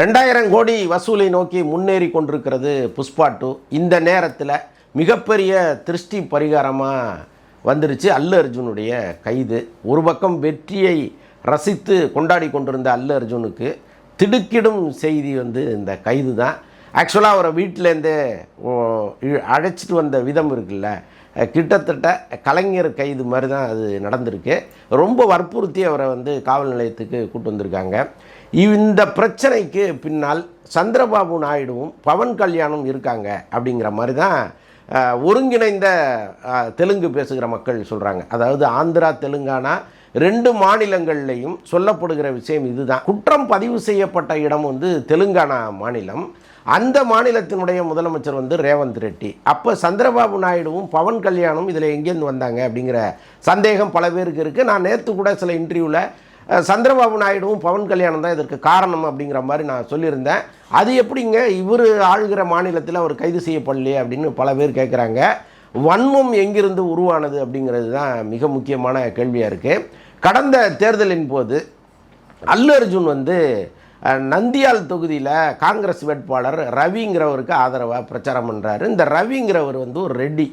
ரெண்டாயிரம் கோடி வசூலை நோக்கி முன்னேறி கொண்டிருக்கிறது புஷ்பா டூ. இந்த நேரத்தில் மிகப்பெரிய திருஷ்டி பரிகாரமாக வந்துருச்சு அல்லு அர்ஜுனுடைய கைது. ஒரு பக்கம் வெற்றியை ரசித்து கொண்டாடி கொண்டிருந்த அல்லு அர்ஜுனுக்கு திடுக்கிடும் செய்தி வந்து இந்த கைது தான் ஆக்சுவலாக அவரை வீட்டிலேருந்தே அழைச்சிட்டு வந்த விதம் இருக்குல்ல கிட்டத்தட்ட கலைஞர் கைது மாதிரி தான் அது நடந்திருக்கு. ரொம்ப வற்புறுத்தி அவரை வந்து காவல் நிலையத்துக்கு கூட்டு வந்திருக்காங்க. இந்த பிரச்சனைக்கு பின்னால் சந்திரபாபு நாயுடுவும் பவன் கல்யாணும் இருக்காங்க அப்படிங்கிற மாதிரி தான் ஒருங்கிணைந்த தெலுங்கு பேசுகிற மக்கள் சொல்கிறாங்க அதாவது ஆந்திரா தெலுங்கானா ரெண்டு மாநிலங்கள்லையும் சொல்லப்படுகிற விஷயம் இதுதான். குற்றம் பதிவு செய்யப்பட்ட இடம் வந்து தெலுங்கானா மாநிலம். அந்த மாநிலத்தினுடைய முதலமைச்சர் வந்து ரேவந்த் ரெட்டி. அப்போ சந்திரபாபு நாயுடுவும் பவன் கல்யாணும் இதில் எங்கேருந்து வந்தாங்க அப்படிங்கிற சந்தேகம் பல பேருக்கு இருக்குது நான் நேற்று கூட சில இன்டர்வியூவில் சந்திரபாபு நாயுடுவும் பவன் கல்யாணம் தான் இதற்கு காரணம் அப்படிங்கிற மாதிரி நான் சொல்லியிருந்தேன். அது எப்படிங்க? இவர் ஆளுகிற மாநிலத்தில் அவர் கைது செய்யப்படலையே அப்படின்னு பல பேர் கேட்குறாங்க வன்மம் எங்கிருந்து உருவானது அப்படிங்கிறது தான் மிக முக்கியமான கேள்வியாக இருக்குது கடந்த தேர்தலின் போது அல்லு அர்ஜுன் வந்து நந்தியால் தொகுதியில் காங்கிரஸ் வேட்பாளர் ரவிங்கிறவருக்கு ஆதரவாக பிரச்சாரம் பண்ணுறாரு இந்த ரவிங்கிறவர் வந்து ஒரு ரெட்டி.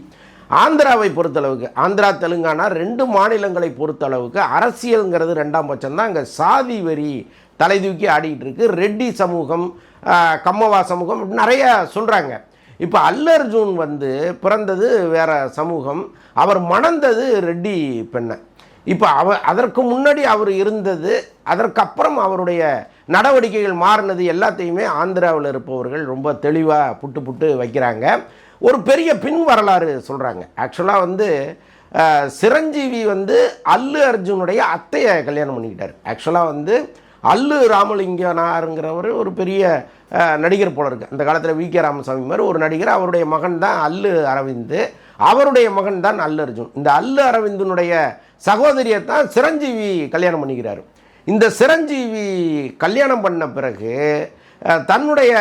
ஆந்திராவை பொறுத்தளவுக்கு ஆந்திரா தெலுங்கானா ரெண்டு மாநிலங்களை பொறுத்தளவுக்கு அரசியலுங்கிறது ரெண்டாம் பட்சம் தான். அங்கே சாதி வரி தலை தூக்கி ஆடிக்கிட்டு இருக்கு. ரெட்டி சமூகம் கம்மவா சமூகம் நிறைய சொல்கிறாங்க இப்போ அல்லர்ஜூன் வந்து பிறந்தது வேற சமூகம். அவர் மணந்தது ரெட்டி பெண்ணை. இப்போ அவ அதற்கு முன்னாடி அவர் இருந்தது அதற்கப்புறம் அவருடைய நடவடிக்கைகள் மாறினது எல்லாத்தையுமே ஆந்திராவில் இருப்பவர்கள் ரொம்ப தெளிவாக புட்டு புட்டு வைக்கிறாங்க. ஒரு பெரிய பின் வரலாறு சொல்கிறாங்க ஆக்சுவலாக வந்து சிரஞ்சீவி வந்து அல்லு அர்ஜுனுடைய அத்தையை கல்யாணம் பண்ணிக்கிட்டார். ஆக்சுவலாக வந்து அல்லு ராமலிங்கனாருங்கிறவர் ஒரு பெரிய நடிகர் போல இருக்கு. அந்த காலத்தில் வி. கே. ராமசாமி மாதிரி ஒரு நடிகர் அவருடைய மகன் தான் அல்லு அரவிந்த் அவருடைய மகன் தான் அல்லு அர்ஜுன். இந்த அல்லு அரவிந்தனுடைய சகோதரியை தான் சிரஞ்சீவி கல்யாணம் பண்ணிக்கிறார். இந்த சிரஞ்சீவி கல்யாணம் பண்ண பிறகு தன்னுடைய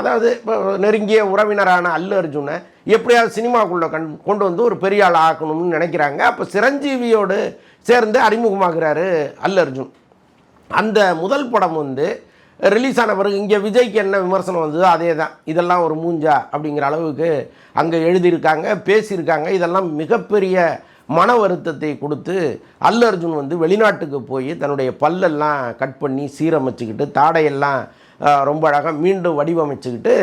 அதாவது நெருங்கிய உறவினரான அல்லு அர்ஜுனை எப்படியாவது சினிமாக்குள்ளே கண் கொண்டு வந்து ஒரு பெரிய ஆள் ஆக்கணும்னு நினைக்கிறாங்க. அப்போ சிரஞ்சீவியோடு சேர்ந்து அறிமுகமாகிறாரு அல்லு அர்ஜுன். அந்த முதல் படம் வந்து ரிலீஸ் ஆன பிறகு இங்கே விஜய்க்கு என்ன விமர்சனம் வந்ததோ அதே தான் இதெல்லாம் ஒரு மூஞ்சா அப்படிங்கிற அளவுக்கு அங்கே எழுதியிருக்காங்க பேசியிருக்காங்க. இதெல்லாம் மிகப்பெரிய மன வருத்தத்தை கொடுத்து அல்லு அர்ஜுன் வந்து வெளிநாட்டுக்கு போய் தன்னுடைய பல்லெல்லாம் கட் பண்ணி சீரமைச்சுக்கிட்டு தாடையெல்லாம் ரொம்ப அழகாக மீண்டும் வடிவமைச்சுக்கிட்டு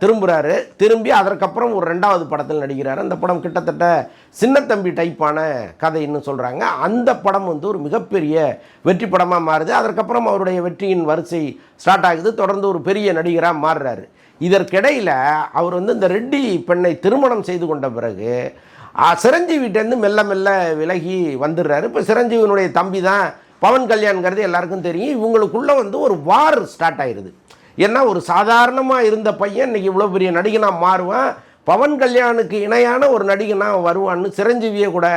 திரும்புகிறாரு திரும்பி அதற்கப்புறம் ஒரு ரெண்டாவது படத்தில் நடிக்கிறாரு. அந்த படம் கிட்டத்தட்ட சின்னத்தம்பி டைப்பான கதைன்னு சொல்கிறாங்க அந்த படம் வந்து ஒரு மிகப்பெரிய வெற்றி படமாக மாறுது. அதற்கப்புறம் அவருடைய வெற்றியின் வரிசை ஸ்டார்ட் ஆகுது. தொடர்ந்து ஒரு பெரிய நடிகராக மாறுறாரு. இதற்கிடையில் அவர் வந்து இந்த ரெட்டி பெண்ணை திருமணம் செய்து கொண்ட பிறகு சிரஞ்சீவிட்டேருந்து மெல்ல மெல்ல விலகி வந்துடுறாரு. இப்போ சிரஞ்சீவினுடைய தம்பி தான் பவன் கல்யாண்ங்கிறது எல்லாருக்கும் தெரியும். இவங்களுக்குள்ளே வந்து ஒரு வார் ஸ்டார்ட் ஆயிடுது ஏன்னா ஒரு சாதாரணமாக இருந்த பையன் இன்னைக்கு இவ்வளோ பெரிய நடிகனாக மாறுவேன். பவன் கல்யாணுக்கு இணையான ஒரு நடிகனாக வருவான்னு சிரஞ்சீவியை கூட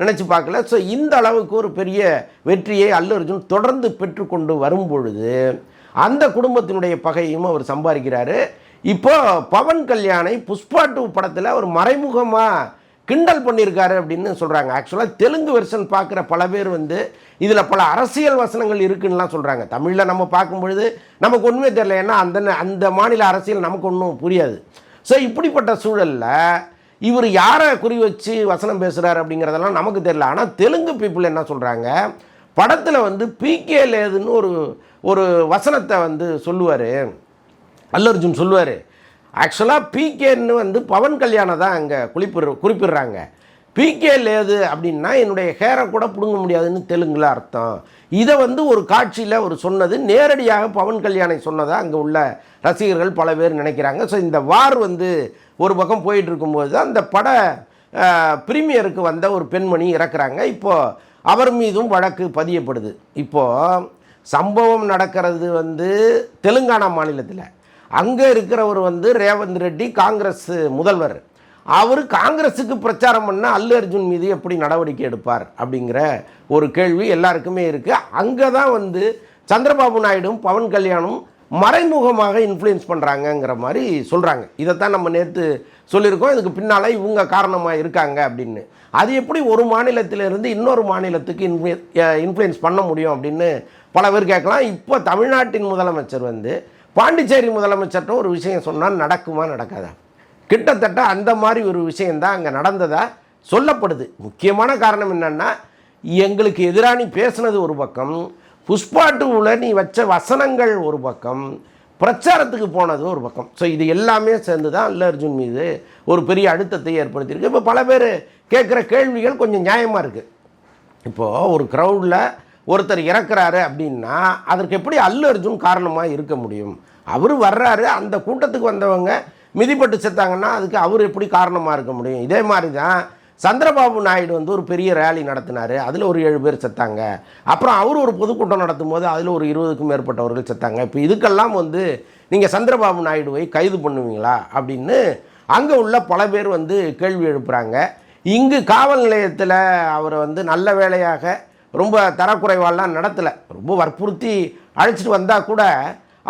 நினச்சி பார்க்கல. ஸோ இந்த அளவுக்கு ஒரு பெரிய வெற்றியை அல்லு அர்ஜுன் தொடர்ந்து பெற்றுக்கொண்டு வரும் பொழுது அந்த குடும்பத்தினுடைய பகையும் அவர் சம்பாதிக்கிறாரு. இப்போ பவன் கல்யாணை புஷ்பா டூ படத்தில் அவர் மறைமுகமாக கிண்டல் பண்ணியிருக்காரு அப்படின்னு சொல்கிறாங்க ஆக்சுவலாக தெலுங்கு வெர்ஷன் பார்க்குற பல பேர் வந்து இதில் பல அரசியல் வசனங்கள் இருக்குன்னுலாம் சொல்கிறாங்க தமிழில் நம்ம பார்க்கும்பொழுது நமக்கு ஒன்றுமே தெரியல. ஏன்னா அந்த அந்த மாநில அரசியல் நமக்கு ஒன்றும் புரியாது. ஸோ இப்படிப்பட்ட சூழலில் இவர் யாரை குறி வச்சு வசனம் பேசுகிறாரு அப்படிங்கிறதெல்லாம் நமக்கு தெரியல. ஆனால் தெலுங்கு பீப்புள் என்ன சொல்கிறாங்க படத்தில் வந்து பிகே லேதுன்னு ஒரு ஒரு வசனத்தை வந்து சொல்லுவார். அல்லர்ஜுன் சொல்லுவார். ஆக்சுவலாக பிகேன்னு வந்து பவன் கல்யாணம் தான் அங்கே குறிப்பிடு குறிப்பிடுறாங்க. பிகே லேது அப்படின்னா என்னுடைய ஹேரை கூட பிடுங்க முடியாதுன்னு தெலுங்குல அர்த்தம். இதை வந்து ஒரு காட்சியில் ஒரு சொன்னது நேரடியாக பவன் கல்யாணை சொன்னதாக அங்கே உள்ள ரசிகர்கள் பல பேர் நினைக்கிறாங்க. ஸோ இந்த வார் வந்து ஒரு பக்கம் போயிட்டு இருக்கும்போது தான் அந்த பட பிரீமியருக்கு வந்த ஒரு பெண்மணி இறக்குறாங்க. இப்போது அவர் மீதும் வழக்கு பதியப்படுது. இப்போது சம்பவம் நடக்கிறது வந்து தெலுங்கானா மாநிலத்தில். அங்கே இருக்கிறவர் வந்து ரேவந்த் ரெட்டி காங்கிரஸ் முதல்வர். அவர் காங்கிரஸுக்கு பிரச்சாரம் பண்ண அல்லு அர்ஜுன் மீது எப்படி நடவடிக்கை எடுப்பார் அப்படிங்கிற ஒரு கேள்வி எல்லாருக்குமே இருக்குது அங்கே தான் வந்து சந்திரபாபு நாயுடும் பவன் கல்யாணும் மறைமுகமாக இன்ஃப்ளூயன்ஸ் பண்ணுறாங்கங்கிற மாதிரி சொல்கிறாங்க இதைத்தான் நம்ம நேற்று சொல்லியிருக்கோம். இதுக்கு பின்னால் இவங்க காரணமாக இருக்காங்க அப்படின்னு. அது எப்படி ஒரு மாநிலத்திலிருந்து இன்னொரு மாநிலத்துக்கு இன்ஃப்ளூயன்ஸ் பண்ண முடியும் அப்படின்னு பல பேர் கேட்கலாம். இப்போ தமிழ்நாட்டின் முதலமைச்சர் வந்து பாண்டிச்சேரி முதலமைச்சர்கிட்ட ஒரு விஷயம் சொன்னால் நடக்குமா நடக்காதா? கிட்டத்தட்ட அந்த மாதிரி ஒரு விஷயந்தான் அங்கே நடந்ததாக சொல்லப்படுது. முக்கியமான காரணம் என்னன்னா எங்களுக்கு எதிரானி பேசுனது ஒரு பக்கம் புஷ்பா டூவில் நீ வச்ச வசனங்கள் ஒரு பக்கம் பிரச்சாரத்துக்கு போனது ஒரு பக்கம். ஸோ இது எல்லாமே சேர்ந்து தான் அல்ல அர்ஜுன் மீது ஒரு பெரிய அழுத்தத்தை ஏற்படுத்தியிருக்கு. இப்போ பல பேர் கேட்குற கேள்விகள் கொஞ்சம் நியாயமாக இருக்குது இப்போது ஒரு க்ரௌடில் ஒருத்தர் இறக்குறாரு அப்படின்னா அதற்கு எப்படி அல்லு அர்ஜுன் காரணமாக இருக்க முடியும்? அவர் வர்றாரு அந்த கூட்டத்துக்கு வந்தவங்க மிதிப்பட்டு செத்தாங்கன்னா அதுக்கு அவர் எப்படி காரணமாக இருக்க முடியும்? இதே மாதிரி தான் சந்திரபாபு நாயுடு வந்து ஒரு பெரிய ரேலி நடத்தினார். அதில் ஒரு ஏழு பேர் செத்தாங்க. அப்புறம் அவர் ஒரு பொதுக்கூட்டம் நடத்தும் போது அதில் ஒரு இருபதுக்கும் மேற்பட்டவர்கள் செத்தாங்க. இப்போ இதுக்கெல்லாம் வந்து நீங்கள் சந்திரபாபு நாயுடுவை கைது பண்ணுவீங்களா? அப்படின்னு அங்கே உள்ள பல பேர் வந்து கேள்வி எழுப்புகிறாங்க இங்கு காவல் நிலையத்தில் அவரை வந்து நல்ல வேலையாக ரொம்ப தரக்குறைவாலாம் நடத்தலை. ரொம்ப வற்புறுத்தி அழைச்சிட்டு வந்தால் கூட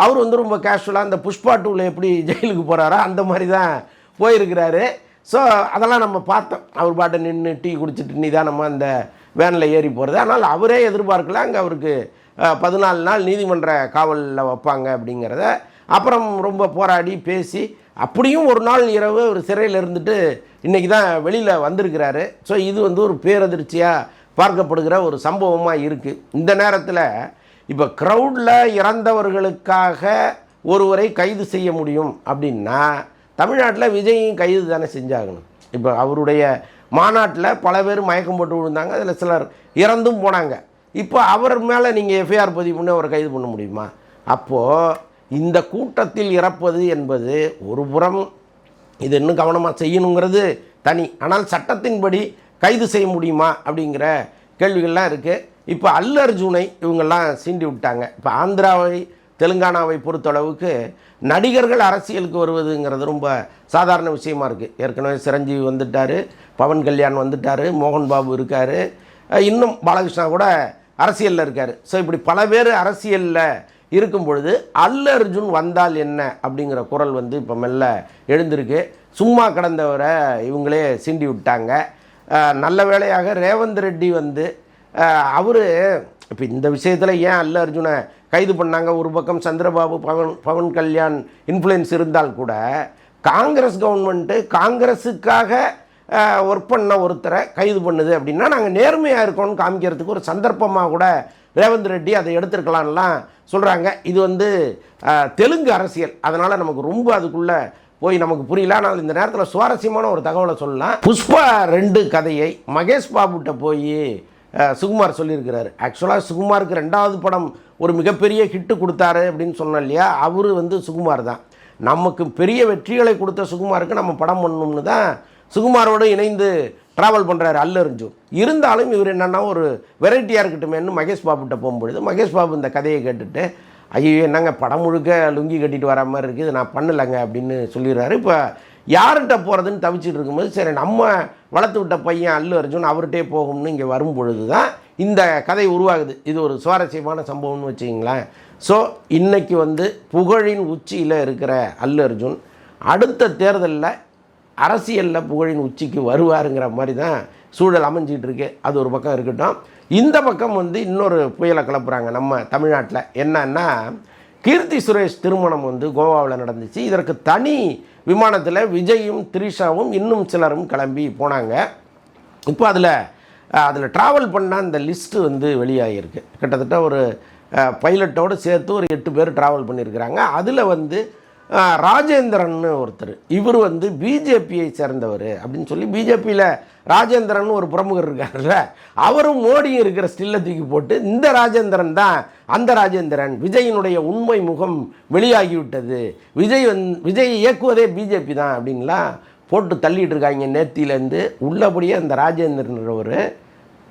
அவர் வந்து ரொம்ப கேஷுவலாக அந்த புஷ்பா டூவில் எப்படி ஜெயிலுக்கு போகிறாரோ அந்த மாதிரி தான் போயிருக்கிறாரு. ஸோ அதெல்லாம் நம்ம பார்த்தோம். அவர் பாட்டை நின்று டீ குடிச்சிட்டு நிதானமாக அந்த வேனில் ஏறி போகிறது ஆனால் அவரே எதிர்பார்க்கல அங்கே அவருக்கு பதினாலு நாள் நீதிமன்ற காவலில் வைப்பாங்க அப்படிங்கிறத. அப்புறம் ரொம்ப போராடி பேசி அப்படியும் ஒரு நாள் இரவு ஒரு சிறையில் இருந்துட்டு இன்றைக்கி தான் வெளியில் வந்திருக்கிறாரு. ஸோ இது வந்து ஒரு பேரதிர்ச்சியாக பார்க்கப்படுகிற ஒரு சம்பவமாக இருக்குது இந்த நேரத்தில் இப்போ க்ரௌடில் இறந்தவர்களுக்காக ஒருவரை கைது செய்ய முடியும் அப்படின்னா தமிழ்நாட்டில் விஜயும் கைது தானே செஞ்சாகணும். இப்போ அவருடைய மாநாட்டில் பல பேர் மயக்கம் போட்டு விழுந்தாங்க. அதில் சிலர் இறந்தும் போனாங்க. இப்போ அவர் மேலே நீங்கள் எஃப்ஐஆர் பதிவு பண்ணி அவரை கைது பண்ண முடியுமா? அப்போது இந்த கூட்டத்தில் இறப்பது என்பது ஒரு புறம் இது இன்னும் கவனமாக செய்யணுங்கிறது தனி. ஆனால் சட்டத்தின்படி கைது செய்ய முடியுமா அப்படிங்கிற கேள்விகள்லாம் இருக்குது இப்போ அல்லு அர்ஜுனை இவங்கெல்லாம் சீண்டி விட்டாங்க. இப்போ ஆந்திராவை தெலுங்கானாவை பொறுத்தளவுக்கு நடிகர்கள் அரசியலுக்கு வருவதுங்கிறது ரொம்ப சாதாரண விஷயமா இருக்குது ஏற்கனவே சிரஞ்சீவி வந்துட்டார் பவன் கல்யாண் வந்துட்டார் மோகன் பாபு இருக்கார். இன்னும் பாலகிருஷ்ணா கூட அரசியலில் இருக்கார். ஸோ இப்படி பல பேர் அரசியலில் இருக்கும் பொழுது அல்ல அர்ஜுன் வந்தால் என்ன அப்படிங்கிற குரல் வந்து இப்போ மெல்ல எழுந்திருக்கு. சும்மா கடந்தவரை இவங்களே சீண்டி விட்டாங்க. நல்ல வேளையாக ரேவந்த் ரெட்டி வந்து அவர் இப்போ இந்த விஷயத்தில் ஏன் அல்ல அர்ஜுனை கைது பண்ணாங்க ஒரு பக்கம் சந்திரபாபு பவன் பவன் கல்யாண் இன்ஃப்ளூயன்ஸ் இருந்தால் கூட காங்கிரஸ் கவர்மெண்ட்டு காங்கிரஸுக்காக ஒர்க் பண்ண ஒருத்தரை கைது பண்ணுது அப்படின்னா நாங்கள் நேர்மையாக இருக்கோம்னு காமிக்கிறதுக்கு ஒரு சந்தர்ப்பமாக கூட ரேவந்த் ரெட்டி அதை எடுத்திருக்கலாம்லாம் சொல்கிறாங்க இது வந்து தெலுங்கு அரசியல். அதனால் நமக்கு ரொம்ப அதுக்குள்ளே போய் நமக்கு புரியல. ஆனால் இந்த நேரத்தில் சுவாரஸ்யமான ஒரு தகவலை சொல்லலாம். புஷ்பா ரெண்டு கதையை மகேஷ் பாபுட்ட போய் சுகுமார் சொல்லியிருக்கிறாரு. ஆக்சுவலாக சுகுமாருக்கு ரெண்டாவது படம் ஒரு மிகப்பெரிய ஹிட்டு கொடுத்தாரு அப்படின்னு சொன்னோம் இல்லையா? அவர் வந்து சுகுமார் தான். நமக்கு பெரிய வெற்றிகளை கொடுத்த சுகுமாருக்கு நம்ம படம் பண்ணணும்னு தான் சுகுமாரோடு இணைந்து ட்ராவல் பண்ணுறாரு அல்லறிஞ்சும் இருந்தாலும் இவர் என்னென்னா ஒரு வெரைட்டியாக இருக்கட்டுமேன்னு மகேஷ் பாபுகிட்ட போகும்பொழுது மகேஷ் பாபு இந்த கதையை கேட்டுட்டு ஐயோ என்னங்க படம் முழுக்க லுங்கி கட்டிட்டு வர மாதிரி இருக்குது நான் பண்ணலைங்க அப்படின்னு சொல்லிடுறாரு. இப்போ யார்கிட்ட போகிறதுன்னு தவிச்சிட்டு இருக்கும்போது சரி நம்ம வளர்த்து விட்ட பையன் அல்லு அர்ஜுன் அவர்கிட்டே போகும்னு இங்கே வரும் பொழுது தான் இந்த கதை உருவாகுது. இது ஒரு சுவாரஸ்யமான சம்பவம்னு வச்சிங்களேன் ஸோ இன்றைக்கி வந்து புகழின் உச்சியில் இருக்கிற அல்லு அர்ஜுன் அடுத்த தேர்தலில் அரசியலில் புகழின் உச்சிக்கு வருவாருங்கிற மாதிரி தான் சூழல் அமைஞ்சிட்டு இருக்கு அது ஒரு பக்கம் இருக்கட்டும். இந்த பக்கம் வந்து இன்னொரு புயலை கிளப்புறாங்க நம்ம தமிழ்நாட்டில். என்னன்னா கீர்த்தி சுரேஷ் திருமணம் வந்து கோவாவில் நடந்துச்சு. இதற்கு தனி விமானத்தில் விஜயும் த்ரிஷாவும் இன்னும் சிலரும் கிளம்பி போனாங்க. இப்போ அதில் அதில் ட்ராவல் பண்ண அந்த லிஸ்ட்டு வந்து வெளியாகிருக்கு கிட்டத்தட்ட ஒரு பைலட்டோடு சேர்த்து ஒரு எட்டு பேர் ட்ராவல் பண்ணியிருக்கிறாங்க. அதில் வந்து ராஜேந்திரன் ஒருத்தர். இவர் வந்து பிஜேபியை சேர்ந்தவர் அப்படின்னு சொல்லி பிஜேபியில் ராஜேந்திரன் ஒரு பிரமுகர் இருக்கார்ல அவரும் மோடியும் இருக்கிற ஸ்டில்லை தூக்கி போட்டு இந்த ராஜேந்திரன் தான் அந்த ராஜேந்திரன் விஜயினுடைய உண்மை முகம் வெளியாகிவிட்டது. விஜய் வந் விஜய் இயக்குவதே பிஜேபி தான் அப்படின்லாம் போட்டு தள்ளிட்டு இருக்காங்க நேத்தியிலேருந்து. உள்ளபடியே அந்த ராஜேந்திரன்றவர்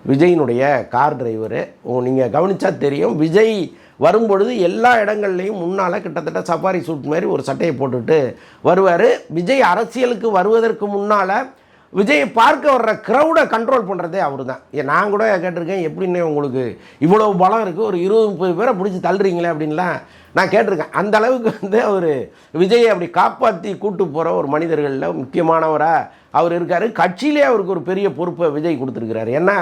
விஜயினுடைய கார் டிரைவரு. நீங்கள் கவனித்தா தெரியும் விஜய் வரும்பொழுது எல்லா இடங்கள்லையும் முன்னால் கிட்டத்தட்ட சஃபாரி சூட் மாதிரி ஒரு சட்டையை போட்டுட்டு வருவார். விஜய் அரசியலுக்கு வருவதற்கு முன்னால் விஜயை பார்க்க வர்ற க்ரௌடை கண்ட்ரோல் பண்ணுறதே அவர் தான் நான் கூட கேட்டிருக்கேன் எப்படின்னே உங்களுக்கு இவ்வளோ பலம் இருக்குது ஒரு இருபது முப்பது பேரை பிடிச்சி தள்ளுறீங்களே அப்படின்லாம் நான் கேட்டிருக்கேன். அந்த அளவுக்கு வந்து அவர் விஜயை அப்படி காப்பாற்றி கூட்டு போகிற ஒரு மனிதர்களில் முக்கியமானவராக அவர் இருக்கார். கட்சியிலே அவருக்கு ஒரு பெரிய பொறுப்பை விஜய் கொடுத்துருக்கிறார். ஏன்னா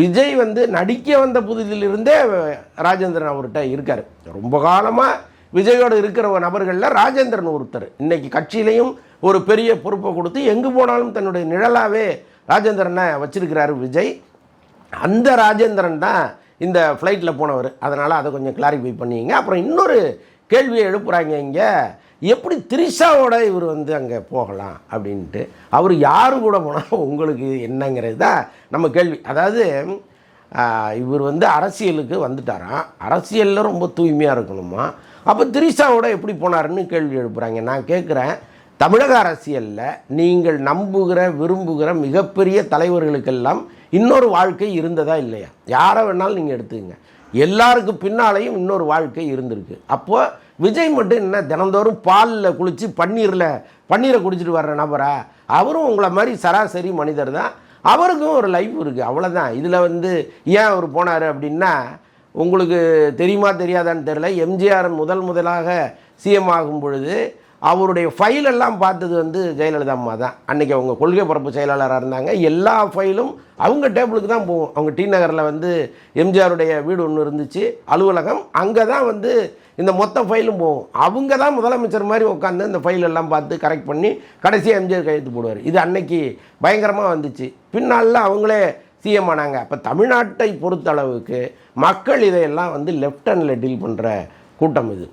விஜய் வந்து நடிக்க வந்த புதிதிலிருந்தே ராஜேந்திரன் அவர்கிட்ட இருக்கார். ரொம்ப காலமாக விஜயோடு இருக்கிற நபர்களில் ராஜேந்திரன் ஒருத்தர். இன்றைக்கி கட்சியிலையும் ஒரு பெரிய பொறுப்பை கொடுத்து எங்கே போனாலும் தன்னுடைய நிழலாகவே ராஜேந்திரனை வச்சிருக்கிறாரு விஜய். அந்த ராஜேந்திரன் தான் இந்த ஃப்ளைட்டில் போனவர். அதனால் அதை கொஞ்சம் கிளாரிஃபை பண்ணிங்க. அப்புறம் இன்னொரு கேள்வியை எழுப்புகிறாங்க இங்கே எப்படி திரிஷாவோட இவர் வந்து அங்கே போகலாம் அப்படின்ட்டு அவர் யாரு கூட போனால் உங்களுக்கு என்னங்கிறது தான் நம்ம கேள்வி. அதாவது இவர் வந்து அரசியலுக்கு வந்துட்டாராம். அரசியலில் ரொம்ப தூய்மையாக இருக்கணுமா? அப்போ திரிஷாவோட எப்படி போனாருன்னு கேள்வி எழுப்புகிறாங்க நான் கேட்குறேன் தமிழக அரசியலில் நீங்கள் நம்புகிற விரும்புகிற மிகப்பெரிய தலைவர்களுக்கெல்லாம் இன்னொரு வாழ்க்கை இருந்ததா இல்லையா? யாரை வேணாலும் நீங்கள் எடுத்துக்கங்க. எல்லாருக்கும் பின்னாலேயும் இன்னொரு வாழ்க்கை இருந்திருக்கு. அப்போது விஜய் மட்டும் என்ன தினந்தோறும் பாலில் குளித்து பன்னீரில் பன்னீரை குடிச்சிட்டு வர்ற நபரா? அவரும் உங்களை மாதிரி சராசரி மனிதர் தான். அவருக்கும் ஒரு லைஃப் இருக்குது அவ்வளோதான் இதில் வந்து ஏன் அவர் போனார் அப்படின்னா உங்களுக்கு தெரியுமா தெரியாதான்னு தெரில எம்ஜிஆர் முதல் முதலாக சிஎம் ஆகும் பொழுது அவருடைய ஃபைலெல்லாம் பார்த்தது வந்து ஜெயலலிதா அம்மா தான். அன்றைக்கி அவங்க கொள்கை பரப்பு செயலாளராக இருந்தாங்க. எல்லா ஃபைலும் அவங்க டேபிளுக்கு தான் போகும் அவங்க டி நகரில் வந்து எம்ஜிஆருடைய வீடு ஒன்று இருந்துச்சு அலுவலகம். அங்கே தான் வந்து இந்த மொத்த ஃபைலும் போகும். அவங்க தான் முதலமைச்சர் மாதிரி உட்காந்து இந்த ஃபைல் எல்லாம் பார்த்து கரெக்ட் பண்ணி கடைசியாக எம்ஜிஆர் கையெழுத்து போடுவார். இது அன்னைக்கு பயங்கரமாக வந்துச்சு. பின்னால் அவங்களே சிஎம் ஆனாங்க. அப்போ தமிழ்நாட்டை பொறுத்த அளவுக்கு மக்கள் இதையெல்லாம் வந்து லெஃப்ட் ஹேண்டில் டீல் பண்ணுற கூட்டம் இது.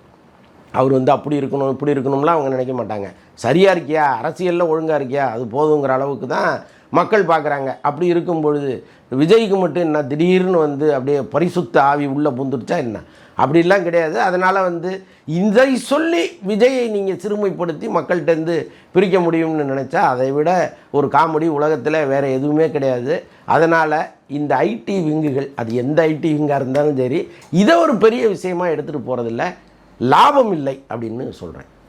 அவர் வந்து அப்படி இருக்கணும் இப்படி இருக்கணும்லாம் அவங்க நினைக்க மாட்டாங்க. சரியாக இருக்கியா? அரசியலில் ஒழுங்காக இருக்கியா? அது போதுங்கிற அளவுக்கு தான் மக்கள் பார்க்குறாங்க. அப்படி இருக்கும் பொழுது விஜய்க்கு மட்டும் என்ன திடீர்னு வந்து அப்படியே பரிசுத்த ஆவி உள்ளே புந்துடுச்சா என்ன? அப்படிலாம் கிடையாது. அதனால் வந்து இதை சொல்லி விஜயை நீங்கள் சிறுமைப்படுத்தி மக்கள்கிட்டேருந்து பிரிக்க முடியும்னு நினச்சா அதை விட ஒரு காமெடி உலகத்தில் வேறு எதுவுமே கிடையாது. அதனால் இந்த ஐடி விங்குகள் அது எந்த ஐடி விங்காக இருந்தாலும் சரி இதை ஒரு பெரிய விஷயமா எடுத்துகிட்டு போகிறதில்ல லாபம் இல்லை அப்படின்னு சொல்கிறேன்